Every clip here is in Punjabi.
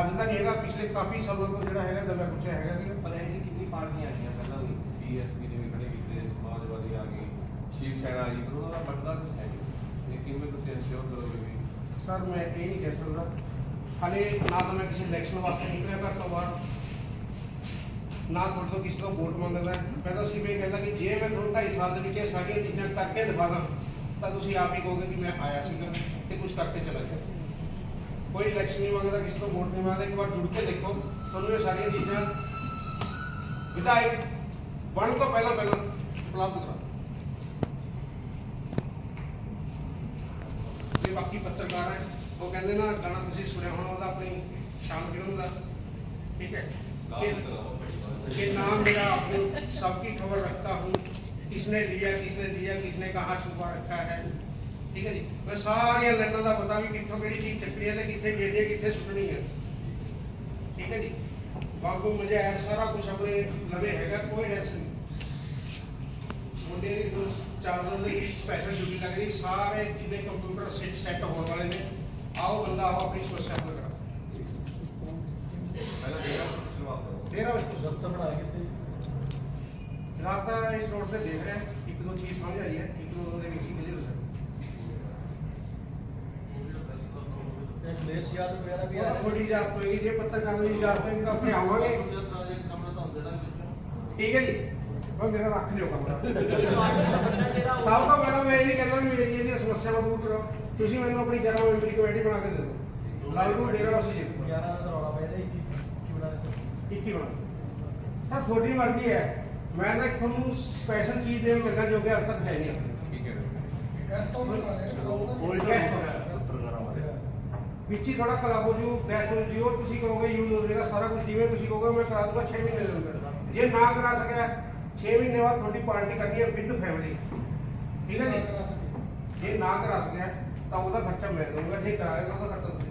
ਅੱਜ ਦਾ ਨਹੀਂ ਹੈਗਾ ਪਿਛਲੇ ਕਾਫੀ ਸਾਲਾਂ ਤੋਂ ਜਿਹੜਾ ਹੈਗਾ ਦਬਾ ਕੁਚਿਆ ਹੈਗਾ ਜੀ ਇਹ ਜੀ ਕਿੰਨੀ ਪਾਰਟੀਆਂ ਆਈਆਂ ਪਹਿਲਾਂ ਵੀ ਬੀਐਸਪੀ ਨੇ ਵੀ ਖੜੇ ਕੀਤੇ ਸਮਾਜਵਾਦੀ ਆ ਗਈ ਸ਼ਿਵ ਸੈਨਾ ਆਈ ਪਰ ਉਹਦਾ ਬਣਦਾ ਕੁਝ ਹੈ ਨਹੀਂ। ਇਹ ਕਿਵੇਂ ਤੁਸੀਂ ਇੰਸ਼ੋਰ ਕਰੋਗੇ ਵੀ? ਸਰ ਮੈਂ ਇਹ ਨਹੀਂ ਕਹਿ ਸਕਦਾ। ਹਾਲੇ ਨਾ ਤਾਂ ਮੈਂ ਕਿਸੇ ਇਲੈਕਸ਼ਨ ਵਾਸਤੇ ਨਿਕਲਿਆ ਘਰ ਤੋਂ ਬਾਹਰ। ਨਾ ਤੁਹਾਡੇ ਤੋਂ ਕਿਸੇ ਤੋਂ ਵੋਟ ਮੰਗਦਾ। ਮੈਂ ਤਾਂ ਸਿਰਫ ਇਹ ਕਹਿੰਦਾ ਕਿ ਜੇ ਮੈਂ ਤੁਹਾਨੂੰ ਢਾਈ ਸਾਲ ਦੇ ਵਿੱਚ ਇਹ ਸਾਰੀਆਂ ਚੀਜ਼ਾਂ ਕਰਕੇ ਦਿਖਾ ਦਾਂ ਤਾਂ ਤੁਸੀਂ ਆਪ ਹੀ ਕਹੋਗੇ ਕਿ ਮੈਂ ਆਇਆ ਸੀਗਾ ਤੇ ਕੁਝ ਕਰਕੇ ਚਲਾ ਗਿਆ। ਕੋਈ ਇਲੈਕਸ਼ਨ ਮੰਗਦਾ ਕਿਸੇ ਤੋਂ ਵੋਟ ਨਹੀਂ ਮੰਗਦਾ ਇੱਕ ਵਾਰ ਜੁੜ ਕੇ ਦੇਖੋ। ਤੁਹਾਨੂੰ ਇਹ ਸਾਰੀਆਂ ਚੀਜ਼ਾਂ ਵਿਧਾਇਕ ਬਣ ਤੋਂ ਪਹਿਲਾਂ ਪਹਿਲਾਂ ਉਪਲਬਧ ਕਰਾ ਤੇ ਬਾਕੀ ਪੱਤਰਕਾਰ ਹੈ ਉਹ ਕਹਿੰਦੇ ਨਾ ਗਾਣਾ ਤੁਸੀਂ ਸੁਣਿਆ ਹੋਣਾ ਉਹਦਾ ਆਪਣੀ ਸ਼ਾਮ ਗਿਰਨ ਦਾ ਠੀਕ ਹੈ। ਕਿ ਨਾਮ ਮੇਰਾ ਆਪਣੀ ਸਭ ਕੀ ਖਬਰ ਰੱਖਤਾ ਹੂੰ ਕਿਸਨੇ ਲਿਆ ਕਿਸਨੇ ਦਿਆ ਕਿਸਨੇ ਕਹਾ ਛੁਪਾ ਰੱਖਾ ਹੈ। ਠੀਕ ਹੈ ਜੀ? ਮੈਂ ਸਾਰੀਆਂ ਲਾਈਨਾਂ ਦਾ ਪਤਾ ਵੀ ਕਿੱਥੋਂ ਕਿਹੜੀ ਚੀਜ਼ ਚੱਕਣੀ ਹੈ ਤੇ ਕਿੱਥੇ ਗਿਰਨੀ ਹੈ ਕਿੱਥੇ ਸੁੱਟਣੀ ਹੈ। ਠੀਕ ਹੈ ਜੀ? ਵਾਂਗੂ ਮੁਝੇ ਹੈ ਸਾਰਾ ਕੁਝ ਆਪਣੇ ਲਵੇ ਹੈਗਾ ਕੋਈ ਡੈਸ ਨਹੀਂ। ਮੁੰਡੇ ਦੀ ਦੋ ਚਾਰ ਦਿਨ ਦੀ ਸਪੈਸ਼ਲ ਡਿਊਟੀ ਲੱਗ ਰਹੀ ਸਾਰੇ ਜਿੰਨੇ ਕੰਪਿਊਟਰ ਸੈੱਟ ਸੈੱਟ ਹੋਣ ਵਾਲੇ ਨੇ ਆਓ ਬੰਦਾ ਆਓ ਆਪਣੀ ਸਮੱਸਿਆ ਹੱਲ ਕਰਾ ਪਹਿਲਾਂ ਦੇਖਾ ਸ਼ੁਰੂਆਤ ਕਰੋ ਤੇਰਾ ਉਸ ਦਫਤਰ ਬਣਾ ਕਿਤੇ। ਰਾਤਾ ਇਸ ਰੋਡ ਤੇ ਦੇਖ ਰਿਹਾ ਇੱਕ ਦੋ ਚੀਜ਼ ਸਮਝ ਆਈ ਹੈ ਇੱਕ ਦੋ ਦੇ ਵਿੱਚ ਹੀ ਕਲੀਅਰ ਹੋ ਲੇਸ ਯਾਦ ਵਗੈਰਾ ਵੀ ਆ ਥੋੜੀ ਹੋਏਗੀ ਜੇ ਪੱਤਰਕਾਰ ਦੀ ਇਜਾਜ਼ਤ ਹੋਏਗੀ ਤਾਂ ਆਪਣੇ ਆਵਾਂਗੇ। ਠੀਕ ਹੈ ਜੀ। ਉਹ ਮੇਰਾ ਰੱਖ ਲਿਓ ਕਮਰਾ ਸਭ ਤੋਂ ਪਹਿਲਾਂ ਮੈਂ ਇਹ ਨਹੀਂ ਕਹਿੰਦਾ ਵੀ ਮੇਰੀ ਇਹਦੀ ਸਮੱਸਿਆਵਾਂ ਦੂਰ ਕਰੋ ਤੁਸੀਂ ਮੈਨੂੰ ਆਪਣੀ 11 ਮੈਂਬਰੀ ਕਮੇਟੀ ਬਣਾ ਕੇ ਦੇ ਦਿਓ। ਲਾਲੂ ਡੇਰਾ ਵਾਸੀ ਜੀ। 11 ਦਾ ਰੌਲਾ ਪਿਆ ਇਹਦਾ ਕੀ ਬਣਾ ਇੱਕ ਹੀ ਬਣਾ ਸਰ ਤੁਹਾਡੀ ਮਰਜ਼ੀ ਹੈ। ਮੈਂ ਤਾਂ ਤੁਹਾਨੂੰ ਸਪੈਸ਼ਲ ਚੀਜ਼ ਦੇਣ ਚੱਲਾ ਜੋ ਕਿ ਅੱਜ ਤੱਕ ਹੈ ਨਹੀਂ। ਠੀਕ ਹੈ। ਕੋਈ ਵਿੱਚ ਹੀ ਥੋੜਾ ਕਲੱਬ ਹੋ ਜੂ ਬੈਚ ਹੋ ਜੂ ਉਹ ਤੁਸੀਂ ਕਹੋਗੇ ਯੂਜ਼ ਹੋ ਜਾਏਗਾ ਸਾਰਾ ਕੁਝ ਜਿਵੇਂ ਤੁਸੀਂ ਕਹੋਗੇ ਮੈਂ ਕਰਾ ਦੂੰਗਾ 6 ਮਹੀਨੇ ਦੇ ਅੰਦਰ। ਜੇ ਨਾ ਕਰਾ ਸਕਿਆ 6 ਮਹੀਨੇ ਬਾਅਦ ਤੁਹਾਡੀ ਪਾਰਟੀ ਕਰਨੀ ਹੈ ਵਿਦ ਫੈਮਿਲੀ ਠੀਕ ਹੈ ਜੀ? ਜੇ ਨਾ ਕਰਾ ਸਕਿਆ ਤਾਂ ਉਹਦਾ ਖਰਚਾ ਮੈਂ ਦਊਂਗਾ ਜੇ ਕਰਾਇਆ ਤਾਂ ਉਹਦਾ ਖਰਚਾ ਤੁਸੀਂ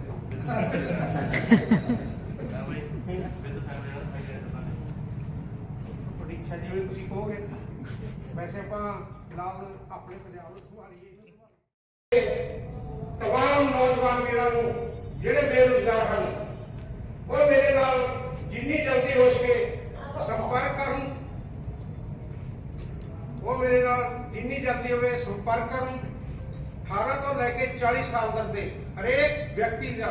ਤੁਹਾਡੀ ਇੱਛਾ ਜਿਵੇਂ ਤੁਸੀਂ ਕਹੋਗੇ। ਵੈਸੇ ਆਪਾਂ ਫਿਲਹਾਲ ਆਪਣੇ ਪੰਜਾਬ ਨੂੰ ਸੰਭਾਲੀਏ। ਤਮਾਮ ਨੌਜਵਾਨ ਵੀਰਾਂ ਨੂੰ ਜਿਹੜੇ ਬੇਰੁਜ਼ਗਾਰ ਹਨ ਉਹ ਮੇਰੇ ਨਾਲ ਜਿੰਨੀ ਜਲਦੀ ਹੋ ਸਕੇ ਸੰਪਰਕ ਕਰਨ ਉਹ ਮੇਰੇ ਨਾਲ ਜਿੰਨੀ ਜਲਦੀ ਹੋਵੇ ਸੰਪਰਕ ਕਰਨ 18 ਤੋਂ ਲੈ ਕੇ 40 ਸਾਲ ਤੱਕ ਦੇ ਹਰੇਕ ਵਿਅਕਤੀ ਦਾ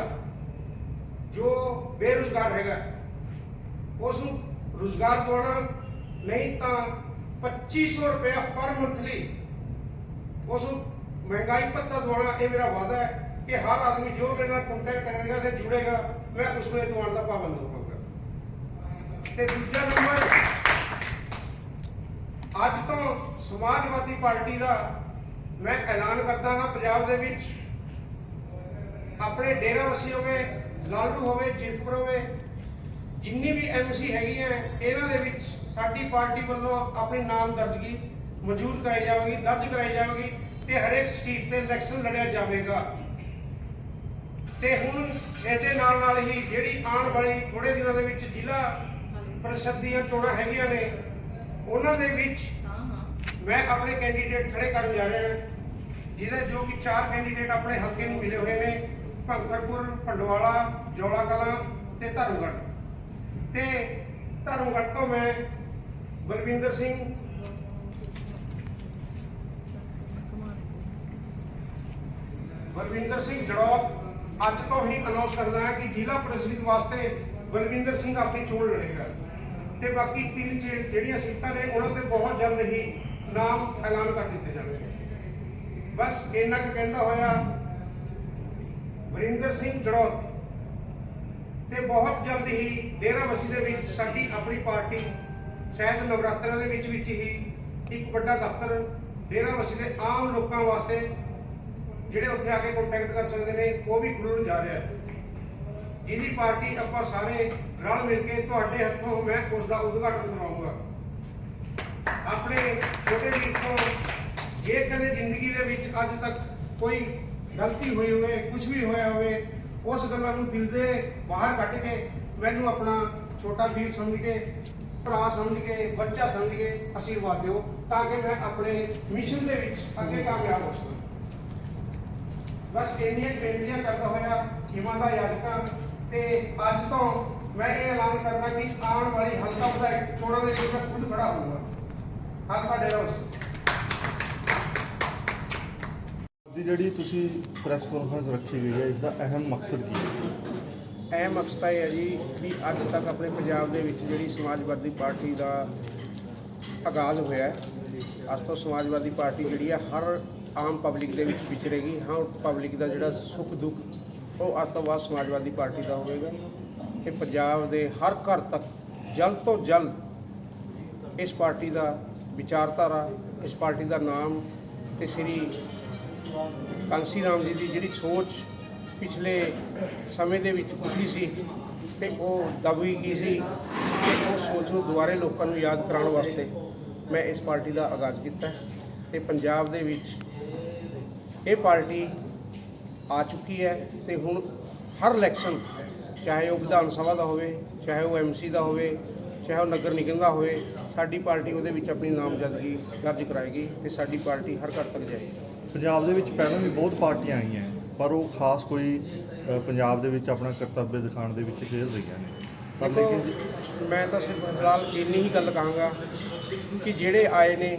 ਜੋ ਬੇਰੁਜ਼ਗਾਰ ਹੈਗਾ ਉਸ ਨੂੰ ਰੁਜ਼ਗਾਰ ਦਿਵਾਉਣਾ ਨਹੀਂ ਤਾਂ 2500 ਰੁਪਏ ਪਰ ਮੰਥਲੀ ਉਸ ਨੂੰ ਮਹਿੰਗਾਈ ਭੱਤਾ ਦਵਾਉਣਾ ਇਹ ਮੇਰਾ ਵਾਅਦਾ ਹੈ ਕਿ ਹਰ ਆਦਮੀ ਜੋ ਮੇਰੇ ਨਾਲ ਕੰਟੈਕਟ ਕਰੇਗਾ ਤੇ ਜੁੜੇਗਾ, ਮੈਂ ਉਸ ਨੂੰ ਇਹ ਦਿਵਾਉਣ ਦਾ ਪਾਬੰਦ ਹੋਵਾਂਗਾ ਤੇ ਦੂਜਾ ਨੰਬਰ, ਅੱਜ ਤੋਂ ਸਮਾਜਵਾਦੀ ਪਾਰਟੀ ਦਾ ਮੈਂ ਐਲਾਨ ਕਰਦਾ ਹਾਂ ਪੰਜਾਬ ਦੇ ਵਿੱਚ। ਆਪਣੇ ਡੇਰਾ ਵਸੀ ਹੋਵੇ, ਲਾਲੂ ਹੋਵੇ, ਜੀਤਪੁਰ ਹੋਵੇ, ਜਿੰਨੀ ਵੀ ਐਮਸੀ ਹੈ ਇਹਨਾਂ ਦੇ ਵਿੱਚ ਸਾਡੀ ਪਾਰਟੀ ਵੱਲੋਂ ਆਪਣੀ ਨਾਮਦਰਜਗੀ ਮੌਜੂਦ ਕਰਾਈ ਜਾਵੇਗੀ, ਦਰਜ ਕਰਾਈ ਜਾਵੇਗੀ। ਤੇ ਹਰੇਕ ਸਟੇਟ ਤੇ ਇਲੈਕਸ਼ਨ ਲੜਿਆ ਜਾਵੇਗਾ। ਤੇ ਹੁਣ ਇਹਦੇ ਨਾਲ ਨਾਲ ਹੀ ਜਿਹੜੀ ਆਉਣ ਵਾਲੀ ਥੋੜੇ ਦਿਨਾਂ ਦੇ ਵਿੱਚ ਜ਼ਿਲ੍ਹਾ ਪ੍ਰੀਸ਼ਦ ਦੀਆਂ ਚੋਣਾਂ ਹੈਗੀਆਂ ਨੇ ਉਹਨਾਂ ਦੇ ਵਿੱਚ ਮੈਂ ਆਪਣੇ ਕੈਂਡੀਡੇਟ ਖੜੇ ਕਰਨ ਜਾ ਰਿਹਾ ਹਾਂ। ਜਿਹਦੇ ਜੋ ਕਿ ਚਾਰ ਕੈਂਡੀਡੇਟ ਆਪਣੇ ਹਲਕੇ ਨੂੰ ਮਿਲੇ ਹੋਏ ਨੇ ਭੰਗਰਪੁਰ ਪੰਡਵਾਲਾ ਜੋਲਾ ਕਲਾਂ ਤੇ ਧਰਮਗੜ੍ਹ। ਤੇ ਧਰਮਗੜ੍ਹ ਤੋਂ ਮੈਂ ਬਲਵਿੰਦਰ ਸਿੰਘ ਬਲਵਿੰਦਰ ਸਿੰਘ ਜੜੌਤ ਅੱਜ ਤੋਂ ਹੀ ਅਨਾਉਂਸ ਕਰਦਾ ਹਾਂ ਕਿ ਜ਼ਿਲ੍ਹਾ ਪ੍ਰੀਸ਼ਦ ਵਾਸਤੇ ਬਲਵਿੰਦਰ ਸਿੰਘ ਆਪਣੀ ਚੋਣ ਲੜੇਗਾ। ਤੇ ਬਾਕੀ ਤਿੰਨ ਜੇ- ਜਿਹੜੀਆਂ ਸੀਟਾਂ ਨੇ, ਉਹਨਾਂ ਤੇ ਬਹੁਤ ਜਲਦ ਹੀ ਨਾਮ ਐਲਾਨ ਕਰ ਦਿੱਤੇ ਜਾਣਗੇ। ਬਸ ਇੰਨਾ ਕੁ ਕਹਿੰਦਾ ਹੋਇਆ ਵਰਿੰਦਰ ਸਿੰਘ ਜੜੌਤ ਤੇ ਬਹੁਤ ਜਲਦ ਹੀ ਡੇਰਾ ਬਸੀ ਦੇ ਵਿੱਚ ਸਾਡੀ ਆਪਣੀ ਪਾਰਟੀ ਸ਼ਾਇਦ ਨਵਰਾਤਰਿਆਂ ਦੇ ਵਿੱਚ ਵਿੱਚ ਹੀ ਇੱਕ ਵੱਡਾ ਦਫ਼ਤਰ ਡੇਰਾ ਬਸੀ ਦੇ ਆਮ ਲੋਕਾਂ ਵਾਸਤੇ ਜਿਹੜੇ ਉੱਥੇ ਆ ਕੇ ਕੰਟੈਕਟ ਕਰ ਸਕਦੇ ਨੇ, ਉਹ ਵੀ ਖੁੱਲਣ ਜਾ ਰਿਹਾ ਹੈ। ਜਿਹਦੀ ਪਾਰਟੀ ਆਪਾਂ ਸਾਰੇ ਰਲ ਮਿਲ ਕੇ ਤੁਹਾਡੇ ਹੱਥੋਂ ਮੈਂ ਉਸ ਦਾ ਉਦਘਾਟਨ ਕਰਾਉਂਗਾ ਆਪਣੇ ਛੋਟੇ ਵੀਰ ਤੋਂ ਜੇ ਕਦੇ ਜ਼ਿੰਦਗੀ ਦੇ ਵਿੱਚ ਅੱਜ ਤੱਕ ਕੋਈ ਗਲਤੀ ਹੋਈ ਹੋਵੇ ਕੁਝ ਵੀ ਹੋਇਆ ਹੋਵੇ, ਉਸ ਗੱਲਾਂ ਨੂੰ ਦਿਲ ਦੇ ਬਾਹਰ ਕੱਢ ਕੇ ਮੈਨੂੰ ਆਪਣਾ ਛੋਟਾ ਵੀਰ ਸਮਝ ਕੇ, ਭਰਾ ਸਮਝ ਕੇ, ਬੱਚਾ ਸਮਝ ਕੇ ਆਸ਼ੀਰਵਾਦ ਦਿਓ, ਤਾਂ ਕਿ ਮੈਂ ਆਪਣੇ ਮਿਸ਼ਨ ਦੇ ਵਿੱਚ ਅੱਗੇ ਕਾਮਯਾਬ ਹੋ ਸਕਾਂ। ਬਸ ਇੰਨੀਆਂ ਬੇਨਤੀਆਂ ਕਰਦਾ ਹੋਇਆ ਖਿਮਾ ਦਾ ਯਾਦਕਾਂ ਤੇ ਅੱਜ ਤੋਂ ਮੈਂ ਇਹ ਐਲਾਨ ਕਰਦਾ ਕਿ ਆਉਣ ਵਾਲੀ ਹਲਕਾ ਵਿਧਾਇਕ ਚੋਣਾਂ ਦੇ ਵਿੱਚ ਮੈਂ ਖੁਦ ਖੜਾ ਹੋਊਂਗਾ। ਹਲਕਾ ਡੇਰਾ ਬਸੀ ਦੀ ਜਿਹੜੀ ਤੁਸੀਂ ਪ੍ਰੈਸ ਕਾਨਫਰੰਸ ਰੱਖੀ ਗਈ ਹੈ ਇਸ ਦਾ ਅਹਿਮ ਮਕਸਦ ਕੀ ਹੈ? ਅਹਿਮ ਮਕਸਦ ਇਹ ਹੈ ਜੀ ਵੀ ਅੱਜ ਤੱਕ ਆਪਣੇ ਪੰਜਾਬ ਦੇ ਵਿੱਚ ਜਿਹੜੀ ਸਮਾਜਵਾਦੀ ਪਾਰਟੀ ਦਾ ਆਗਾਜ਼ ਹੋਇਆ ਹੈ ਅੱਜ ਤੋਂ ਸਮਾਜਵਾਦੀ ਪਾਰਟੀ ਜਿਹੜੀ ਹੈ ਹਰ ਆਮ ਪਬਲਿਕ ਦੇ ਵਿੱਚ ਵਿਚਰੇਗੀ ਹਾਂ, ਪਬਲਿਕ ਦਾ ਜਿਹੜਾ ਸੁੱਖ ਦੁੱਖ, ਉਹ ਅੱਜ ਸਮਾਜਵਾਦੀ ਪਾਰਟੀ ਦਾ ਹੋਵੇਗਾ। ਕਿ ਪੰਜਾਬ ਦੇ ਹਰ ਘਰ ਤੱਕ ਜਲਦ ਤੋਂ ਜਲਦ ਇਸ ਪਾਰਟੀ ਦਾ ਵਿਚਾਰਧਾਰਾ, ਇਸ ਪਾਰਟੀ ਦਾ ਨਾਮ ਤੇ ਸ੍ਰੀ ਕਾਂਸੀ ਰਾਮ ਜੀ ਦੀ ਜਿਹੜੀ ਸੋਚ ਪਿਛਲੇ ਸਮੇਂ ਦੇ ਵਿੱਚ ਉੱਠੀ ਸੀ ਤੇ ਉਹ ਦਬੀ ਗਈ ਸੀ ਤੇ ਉਹ ਸੋਚ ਨੂੰ ਦੁਬਾਰੇ ਲੋਕਾਂ ਨੂੰ ਯਾਦ ਕਰਾਉਣ ਵਾਸਤੇ ਮੈਂ ਇਸ ਪਾਰਟੀ ਦਾ ਆਗਾਜ਼ ਕੀਤਾ ਹੈ। ਤੇ ਪੰਜਾਬ ਦੇ ਵਿੱਚ ਇਹ ਪਾਰਟੀ ਆ ਚੁੱਕੀ ਹੈ ਤੇ ਹੁਣ ਹਰ ਇਲੈਕਸ਼ਨ ਚਾਹੇ ਉਹ ਵਿਧਾਨ ਸਭਾ ਦਾ ਹੋਵੇ ਚਾਹੇ ਉਹ ਐਮਸੀ ਦਾ ਹੋਵੇ ਚਾਹੇ ਉਹ ਨਗਰ ਨਿਗਮ ਦਾ ਹੋਵੇ ਸਾਡੀ ਪਾਰਟੀ ਉਹਦੇ ਵਿੱਚ ਆਪਣੀ ਨਾਮਜ਼ਦਗੀ ਦਰਜ ਕਰਾਏਗੀ ਤੇ ਸਾਡੀ ਪਾਰਟੀ ਹਰ ਘਰ ਤੱਕ ਜਾਏਗੀ। ਪੰਜਾਬ ਦੇ ਵਿੱਚ ਪਹਿਲਾਂ ਵੀ ਬਹੁਤ ਪਾਰਟੀਆਂ ਆਈਆਂ ਪਰ ਉਹ ਖਾਸ ਕੋਈ ਪੰਜਾਬ ਦੇ ਵਿੱਚ ਆਪਣਾ ਕਰਤੱਵ ਦਿਖਾਉਣ ਦੇ ਵਿੱਚ ਫੇਲ ਰਹੀਆਂ ਨੇ। ਪਰ ਲੇਕਿਨ ਮੈਂ ਤਾਂ ਸਿਰਫ ਫਿਲਹਾਲ ਇੰਨੀ ਹੀ ਗੱਲ ਕਹਾਂਗਾ ਕਿ ਜਿਹੜੇ ਆਏ ਨੇ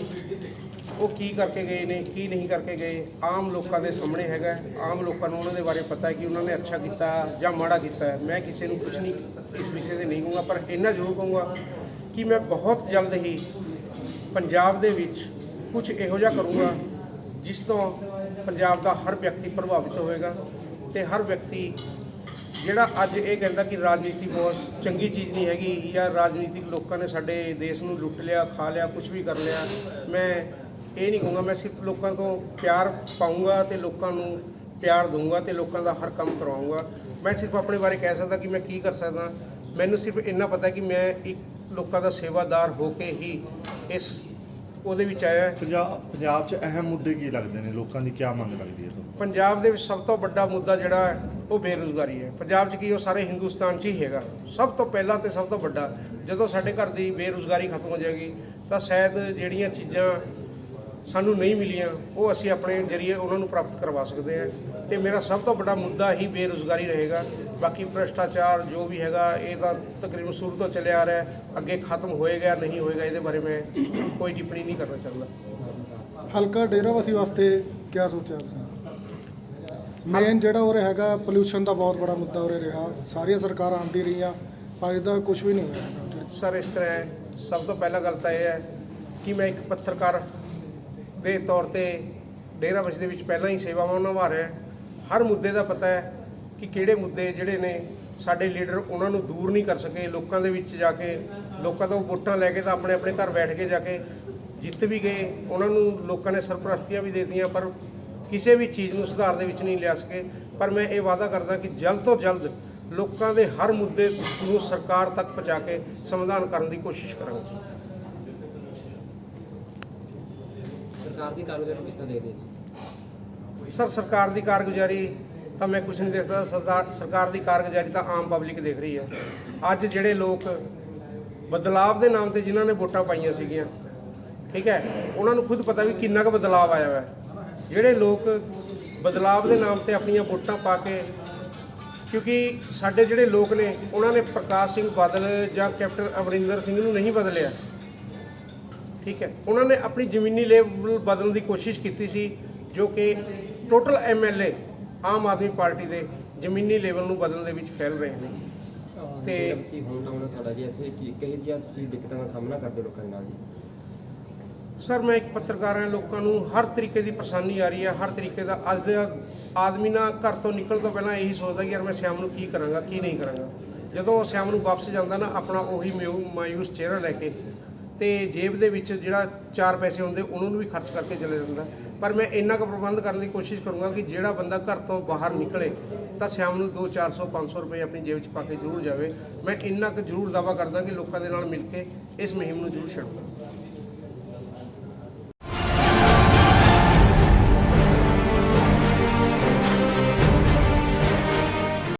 ਉਹ ਕੀ ਕਰਕੇ ਗਏ ਨੇ, ਕੀ ਨਹੀਂ ਕਰਕੇ ਗਏ, ਆਮ ਲੋਕਾਂ ਦੇ ਸਾਹਮਣੇ ਹੈਗਾ ਆਮ ਲੋਕਾਂ ਨੂੰ ਉਹਨਾਂ ਦੇ ਬਾਰੇ ਪਤਾ ਹੈ ਕਿ ਉਹਨਾਂ ਨੇ ਅੱਛਾ ਕੀਤਾ ਜਾਂ ਮਾੜਾ ਕੀਤਾ ਮੈਂ ਕਿਸੇ ਨੂੰ ਕੁਝ ਨਹੀਂ, ਇਸ ਵਿਸ਼ੇ ਤੇ ਨਹੀਂ ਕਹੂੰਗਾ, ਪਰ ਇੰਨਾ ਜ਼ਰੂਰ ਕਹੂੰਗਾ ਕਿ ਮੈਂ ਬਹੁਤ ਜਲਦ ਹੀ ਪੰਜਾਬ ਦੇ ਵਿੱਚ ਕੁਝ ਇਹੋ ਜਿਹਾ ਕਰੂੰਗਾ, ਜਿਸ ਤੋਂ ਪੰਜਾਬ ਦਾ ਹਰ ਵਿਅਕਤੀ ਪ੍ਰਭਾਵਿਤ ਹੋਵੇਗਾ ਤੇ ਹਰ ਵਿਅਕਤੀ ਜਿਹੜਾ ਅੱਜ ਇਹ ਕਹਿੰਦਾ ਕਿ ਰਾਜਨੀਤੀ ਬਹੁਤ ਚੰਗੀ ਚੀਜ਼ ਨਹੀਂ ਹੈਗੀ ਜਾਂ ਰਾਜਨੀਤਿਕ ਲੋਕਾਂ ਨੇ ਸਾਡੇ ਦੇਸ਼ ਨੂੰ ਲੁੱਟ ਲਿਆ, ਖਾ ਲਿਆ ਕੁਝ ਵੀ ਕਰ ਲਿਆ, ਮੈਂ ਇਹ ਨਹੀਂ ਕਹੂੰਗਾ ਮੈਂ ਸਿਰਫ ਲੋਕਾਂ ਤੋਂ ਪਿਆਰ ਪਾਊਂਗਾ ਤੇ ਲੋਕਾਂ ਨੂੰ ਪਿਆਰ ਦਊਂਗਾ ਤੇ ਲੋਕਾਂ ਦਾ ਹਰ ਕੰਮ ਕਰਵਾਊਂਗਾ। ਮੈਂ ਸਿਰਫ ਆਪਣੇ ਬਾਰੇ ਕਹਿ ਸਕਦਾ ਕਿ ਮੈਂ ਕੀ ਕਰ ਸਕਦਾ। ਮੈਨੂੰ ਸਿਰਫ ਇੰਨਾ ਪਤਾ ਕਿ ਮੈਂ ਇੱਕ ਲੋਕਾਂ ਦਾ ਸੇਵਾਦਾਰ ਹੋ ਕੇ ਹੀ ਇਸ ਉਹਦੇ ਵਿੱਚ ਆਇਆ। ਪੰਜਾਬ ਪੰਜਾਬ 'ਚ ਅਹਿਮ ਮੁੱਦੇ ਕੀ ਲੱਗਦੇ ਨੇ? ਲੋਕਾਂ ਦੀ ਕੀ ਮੰਗ ਲੱਗਦੀ ਹੈ ਤੁਹਾਨੂੰ? ਪੰਜਾਬ ਦੇ ਵਿੱਚ ਸਭ ਤੋਂ ਵੱਡਾ ਮੁੱਦਾ ਜਿਹੜਾ ਹੈ ਉਹ ਬੇਰੁਜ਼ਗਾਰੀ ਹੈ। ਪੰਜਾਬ 'ਚ ਕੀ ਉਹ ਸਾਰੇ ਹਿੰਦੁਸਤਾਨ 'ਚ ਹੀ ਹੈਗਾ। ਸਭ ਤੋਂ ਪਹਿਲਾਂ ਤੇ ਸਭ ਤੋਂ ਵੱਡਾ ਜਦੋਂ ਸਾਡੇ ਘਰ ਦੀ ਬੇਰੁਜ਼ਗਾਰੀ ਖਤਮ ਹੋ ਜਾਏਗੀ ਤਾਂ ਸ਼ਾਇਦ ਜਿਹੜੀਆਂ ਚੀਜ਼ਾਂ ਸਾਨੂੰ ਨਹੀਂ ਮਿਲੀਆਂ ਉਹ ਅਸੀਂ ਆਪਣੇ ਜਰੀਏ ਉਹਨਾਂ ਨੂੰ ਪ੍ਰਾਪਤ ਕਰਵਾ ਸਕਦੇ ਹਾਂ। ਤੇ ਮੇਰਾ ਸਭ ਤੋਂ ਵੱਡਾ ਮੁੱਦਾ ਹੀ ਬੇਰੁਜ਼ਗਾਰੀ ਰਹੇਗਾ। ਬਾਕੀ ਭ੍ਰਸ਼ਟਾਚਾਰ ਜੋ ਵੀ ਹੈਗਾ ਇਹ ਤਾਂ ਤਕਰੀਬਨ ਸ਼ੁਰੂ ਤੋਂ ਚੱਲਿਆ ਆ ਰਿਹਾ। ਅੱਗੇ ਖਤਮ ਹੋਏਗਾ ਨਹੀਂ ਹੋਏਗਾ ਇਹਦੇ ਬਾਰੇ ਮੈਂ ਕੋਈ ਟਿੱਪਣੀ ਨਹੀਂ ਕਰਨਾ ਚਾਹੁੰਦਾ। ਹਲਕਾ ਡੇਰਾਵਾਸੀ ਵਾਸਤੇ ਕੀ ਸੋਚਿਆ ਤੁਸੀਂ? ਮੇਨ ਜਿਹੜਾ ਉਰੇ ਹੈਗਾ ਪੋਲੂਸ਼ਨ ਦਾ ਬਹੁਤ ਬੜਾ ਮੁੱਦਾ ਉਰੇ ਰਿਹਾ। ਸਾਰੀਆਂ ਸਰਕਾਰਾਂ ਆਂਦੀ ਰਹੀਆਂ ਪਰ ਇਹਦਾ ਕੁਝ ਵੀ ਨਹੀਂ ਹੋਇਆ। ਸਰ ਇਸ ਤਰ੍ਹਾਂ ਸਭ ਤੋਂ ਪਹਿਲਾਂ ਗੱਲ ਤਾਂ ਇਹ ਹੈ ਕਿ ਮੈਂ ਇੱਕ ਪੱਤਰਕਾਰ ਦੇ ਤੌਰ ਤੇ ਡੇਰਾਬੱਸੀ ਦੇ ਵਿੱਚ ਪਹਿਲਾਂ ਹੀ ਸੇਵਾਵਾਂ ਨਿਭਾ ਰਿਹਾ ਹਰ ਮੁੱਦੇ ਦਾ ਪਤਾ ਹੈ ਕਿ ਕਿਹੜੇ ਮੁੱਦੇ ਜਿਹੜੇ ਨੇ ਸਾਡੇ ਲੀਡਰ ਉਹਨਾਂ ਨੂੰ ਦੂਰ ਨਹੀਂ ਕਰ ਸਕੇ। ਲੋਕਾਂ ਦੇ ਵਿੱਚ ਜਾ ਕੇ, ਲੋਕਾਂ ਤੋਂ ਵੋਟਾਂ ਲੈ ਕੇ ਤਾਂ ਆਪਣੇ ਆਪਣੇ ਘਰ ਬੈਠ ਕੇ ਜਾ ਕੇ ਜਿੱਤ ਵੀ ਗਏ, ਉਹਨਾਂ ਨੂੰ ਲੋਕਾਂ ਨੇ ਸਰਪ੍ਰਸਤੀਆਂ ਵੀ ਦੇ ਦਿੱਤੀਆਂ, ਪਰ ਕਿਸੇ ਵੀ ਚੀਜ਼ ਨੂੰ ਸੁਧਾਰ ਦੇ ਵਿੱਚ ਨਹੀਂ ਲਿਆ ਸਕੇ। ਪਰ ਮੈਂ ਇਹ ਵਾਅਦਾ ਕਰਦਾ ਕਿ ਜਲਦ ਤੋਂ ਜਲਦ ਲੋਕਾਂ ਦੇ ਹਰ ਮੁੱਦੇ ਨੂੰ ਸਰਕਾਰ ਤੱਕ ਪਹੁੰਚਾ ਕੇ ਸਮਾਧਾਨ ਕਰਨ ਦੀ ਕੋਸ਼ਿਸ਼ ਕਰਾਂਗੇ। ਸਰਕਾਰ ਦੀ ਕਾਰਗੁਜ਼ਾਰੀ ਕਿਸ ਤਰ੍ਹਾਂ ਦੇਖਦੇ ਜੀ ਸਰ, ਸਰਕਾਰ ਦੀ ਕਾਰਗੁਜ਼ਾਰੀ ਤਾਂ ਮੈਂ ਕੁਝ ਨਹੀਂ ਦੇਖ ਸਕਦਾ। ਸਰਦਾਰ, ਸਰਕਾਰ ਦੀ ਕਾਰਗੁਜ਼ਾਰੀ ਤਾਂ ਆਮ ਪਬਲਿਕ ਦੇਖ ਰਹੀ ਹੈ। ਅੱਜ ਜਿਹੜੇ ਲੋਕ ਬਦਲਾਵ ਦੇ ਨਾਮ ਤੇ ਜਿਨ੍ਹਾਂ ਨੇ ਵੋਟਾਂ ਪਾਈਆਂ ਸੀਗੀਆਂ, ਠੀਕ ਹੈ, ਉਹਨਾਂ ਨੂੰ ਖੁਦ ਪਤਾ ਵੀ ਕਿੰਨਾ ਕੁ ਬਦਲਾਵ ਆਇਆ ਹੋਇਆ ਜਿਹੜੇ ਲੋਕ ਬਦਲਾਵ ਦੇ ਨਾਮ ਤੇ ਆਪਣੀਆਂ ਵੋਟਾਂ ਪਾ ਕੇ, ਕਿਉਂਕਿ ਸਾਡੇ ਜਿਹੜੇ ਲੋਕ ਨੇ, ਉਹਨਾਂ ਨੇ ਪ੍ਰਕਾਸ਼ ਸਿੰਘ ਬਾਦਲ ਜਾਂ ਕੈਪਟਨ ਅਮਰਿੰਦਰ ਸਿੰਘ ਨੂੰ ਨਹੀਂ ਬਦਲਿਆ। ਠੀਕ ਹੈ। ਉਹਨਾਂ ਨੇ ਆਪਣੀ ਜ਼ਮੀਨੀ ਲੈਵਲ ਬਦਲਣ ਦੀ ਕੋਸ਼ਿਸ਼ ਕੀਤੀ ਸੀ ਜੋ ਕਿ total MLA Aam Aadmi party ਦੇ ਜ਼ਮੀਨੀ ਲੈਵਲ ਨੂੰ ਬਦਲਣ ਦੇ ਵਿੱਚ ਫੈਲ ਰਹੇ ਨੇ। ਤੇ ਤੁਸੀਂ ਹੋਮ ਟਾਊਨ ਤੁਹਾਡਾ ਜੀ ਇੱਥੇ ਕੀ ਕਹੇ ਜਿਹਾ ਤੁਸੀਂ ਦਿੱਕਤਾਂ ਦਾ ਸਾਹਮਣਾ ਕਰਦੇ ਹੋ ਲੋਕਾਂ ਦੇ ਨਾਲ ਜੀ? ਸਰ ਮੈਂ ਇੱਕ ਪੱਤਰਕਾਰ ਹਾਂ ਲੋਕਾਂ ਨੂੰ ਹਰ ਤਰੀਕੇ ਦੀ ਪਰੇਸ਼ਾਨੀ ਆ ਰਹੀ ਹੈ ਹਰ ਤਰੀਕੇ ਦਾ ਅੱਜ ਦਾ ਆਦਮੀ ਨਾ ਘਰ ਤੋਂ ਨਿਕਲ ਤੋਂ ਪਹਿਲਾਂ ਇਹੀ ਸੋਚਦਾ ਕਿ ਯਾਰ ਮੈਂ ਸ਼ਾਮ ਨੂੰ ਕੀ ਕਰਾਂਗਾ ਕੀ ਨਹੀਂ ਕਰਾਂਗਾ। ਜਦੋਂ ਉਹ ਸ਼ਾਮ ਨੂੰ ਵਾਪਸ ਜਾਂਦਾ ਨਾ ਆਪਣਾ ਉਹੀ ਮਾਯੂਸ ਚਿਹਰਾ ਲੈ ਕੇ ਤੇ ਜੇਬ ਦੇ ਵਿੱਚ ਜਿਹੜਾ ਚਾਰ ਪੈਸੇ ਹੁੰਦੇ, ਉਹਨਾਂ ਨੂੰ ਵੀ ਖਰਚ ਕਰਕੇ ਚਲੇ ਜਾਂਦਾ। ਪਰ ਮੈਂ ਇੰਨਾ ਕੁ ਪ੍ਰਬੰਧ ਕਰਨ ਦੀ ਕੋਸ਼ਿਸ਼ ਕਰੂੰਗਾ ਕਿ ਜਿਹੜਾ ਬੰਦਾ ਘਰ ਤੋਂ ਬਾਹਰ ਨਿਕਲੇ, ਤਾਂ ਸ਼ਾਮ ਨੂੰ 2 400 500 ਰੁਪਏ ਆਪਣੀ ਜੇਬ 'ਚ ਪਾ ਕੇ ਜ਼ਰੂਰ ਜਾਵੇ। ਮੈਂ ਇੰਨਾ ਕੁ ਜ਼ਰੂਰ ਦਾਵਾ ਕਰਦਾ ਕਿ ਲੋਕਾਂ ਦੇ ਨਾਲ ਮਿਲ ਕੇ ਇਸ ਮੁਹਿੰਮ ਨੂੰ ਜ਼ਰੂਰ ਛੱਡੂੰਗਾ।